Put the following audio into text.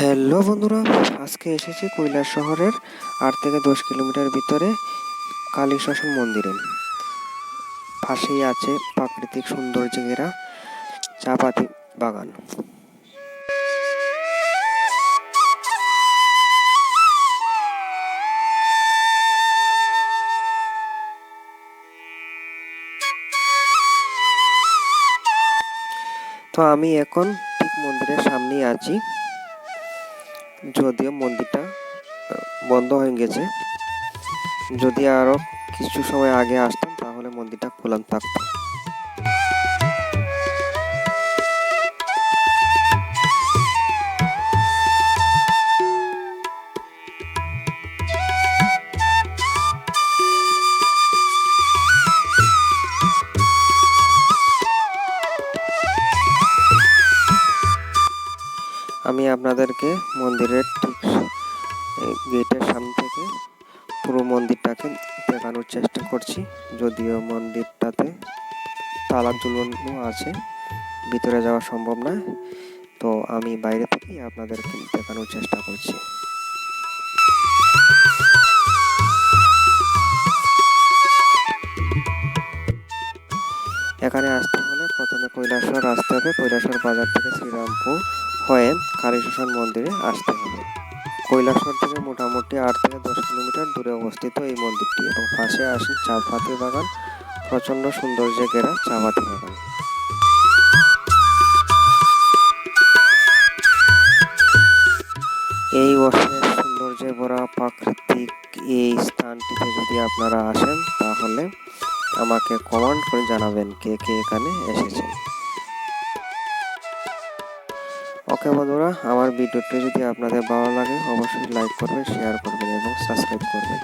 Hello বন্ধুরা, আজকে এসেছি কৈলাস শহরের আট থেকে দশ কিলোমিটার ভিতরে কালী শ্মশান মন্দিরে। পাশেই আছে প্রাকৃতিক সৌন্দর্য ঘেরা চা পাতি বাগান। তো আমি এখন ঠিক মন্দিরের সামনেই আছি। যদিও মন্দিরটা বন্ধ হয়ে গেছে। যদি আরও কিছু সময় আগে আসতাম, তাহলে মন্দিরটা খোলা থাকতো। আমি আপনাদেরকে মন্দিরের ঠিক গেটের সামনে থেকে পুরো মন্দিরটাকে দেখানোর চেষ্টা করছি। যদিও মন্দিরটাতে তালা ঝুলানো আছে, ভিতরে যাওয়া সম্ভব নয় তো আমি বাইরে থেকেই আপনাদেরকে দেখানোর চেষ্টা করছি। এখানে আসতে হলে প্রথমে কৈলাসর আসতে হবে। কৈলাসর বাজার থেকে শ্রীরামপুর হয়ে কালীশ্মশান মন্দিরে আসতে হবে। কৈলাসর থেকে মোটামুটি আট থেকে দশ কিলোমিটার দূরে অবস্থিত এই মন্দিরটি এবং পাশে আসে চাপাতি বাগান, প্রচণ্ড সৌন্দর্যে ঘেরা চাপাতি বাগান। এই অশেষ সৌন্দর্যে ভরা প্রাকৃতিক এই স্থানটিতে যদি আপনারা আসেন, তাহলে আমাকে কমেন্ট করে জানাবেন কে কে এখানে এসেছেন ওকে বন্ধুরা, আমার ভিডিওটি যদি আপনাদের ভালো লাগে, অবশ্যই লাইক করবেন শেয়ার করবেন এবং সাবস্ক্রাইব করবেন।